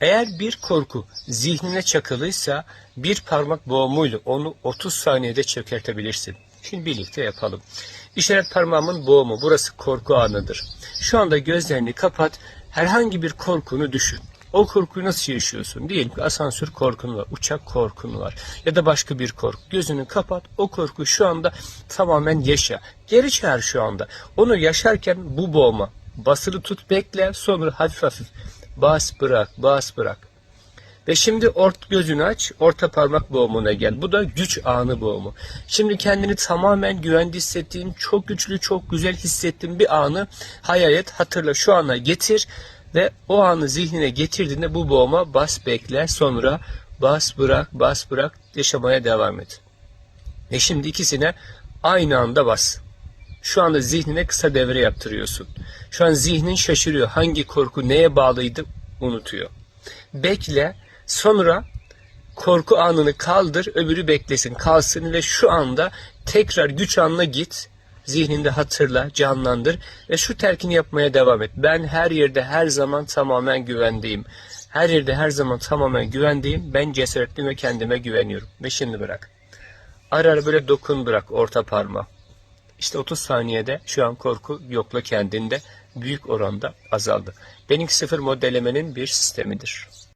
Eğer bir korku zihnine çakılıysa bir parmak boğumuyla onu 30 saniyede çökertebilirsin. Şimdi birlikte yapalım. İşaret parmağımın boğumu. Burası korku anıdır. Şu anda gözlerini kapat. Herhangi bir korkunu düşün. O korkuyu nasıl yaşıyorsun? Diyelim ki asansör korkun var, uçak korkun var ya da başka bir korku. Gözünü kapat. O korku şu anda tamamen yaşa. Geri çağır şu anda. Onu yaşarken bu boğma. Basılı tut bekle sonra hafif hafif bas bırak bas bırak. Ve şimdi ort gözünü aç, orta parmak boğumuna gel. Bu da güç anı boğumu. Şimdi kendini tamamen güvende hissettiğin, çok güçlü, çok güzel hissettiğin bir anı hayal et, hatırla şu ana getir ve o anı zihnine getirdiğinde bu boğuma bas bekle, sonra bas bırak, bas bırak, yaşamaya devam et. Ve şimdi ikisine aynı anda bas. Şu anda zihnine kısa devre yaptırıyorsun. Şu an zihnin şaşırıyor. Hangi korku neye bağlıydı unutuyor. Bekle. Sonra korku anını kaldır, öbürü beklesin, kalsın ve şu anda tekrar güç anına git. Zihninde hatırla, canlandır ve şu telkini yapmaya devam et. Ben her yerde her zaman tamamen güvendeyim. Her yerde her zaman tamamen güvendeyim. Ben cesaretliyim ve kendime güveniyorum. Ve şimdi bırak. Ara ara böyle dokun bırak orta parmağı. İşte 30 saniyede şu an korku yokla kendinde büyük oranda azaldı. Benim sıfır modellemenin bir sistemidir.